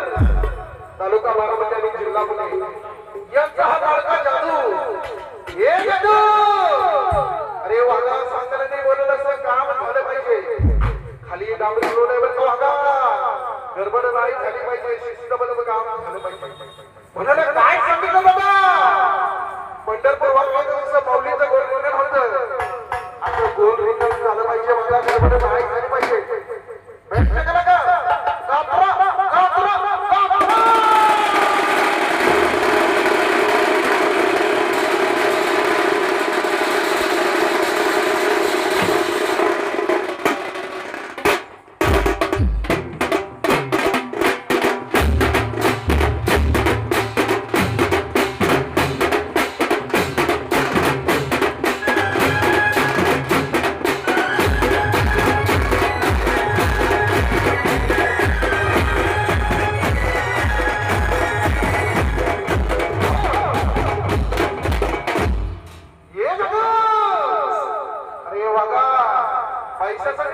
तालुका बारामती आणि जिल्हा पुणे यांचा हा जादू हे जादू अरे वागा सांगायला नाही बोलत असं काम झालं पाहिजे खाली डांबरी रोड आहे बरं का वागा गडबड नाही झाली पाहिजे शिस्तबद्ध काम झालं पाहिजे. म्हणाला काय सांगितलं बाबा? मला गडबड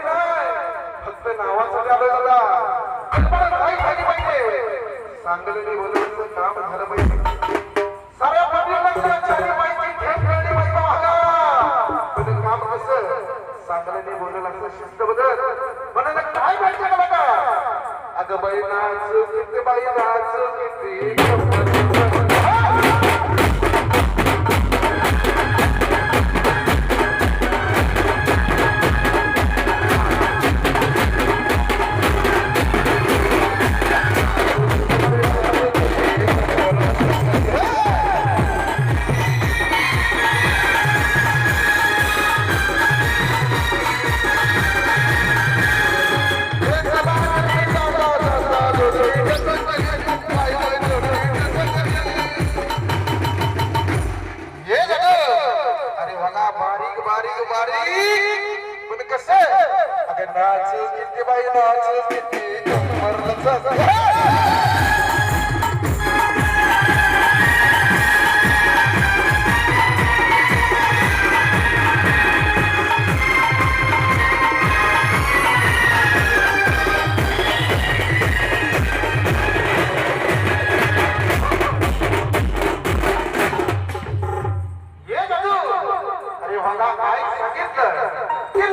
नाही फक्त नावासाठी आलोय दादा नाही झाली पाहिजे. सांगलेली काम झालं पाहिजे. साऱ्या पब्लिकला चारी पाहिजे. पण काम कसं? सांगलेली शिस्त बदल. म्हणाला काय पाहिजे का अगं बाई नाच किती बाई नाच किती बारीक बारीक पण कस? अगं नाच किती बाई नाच किती मरलं काय सांगितलं. की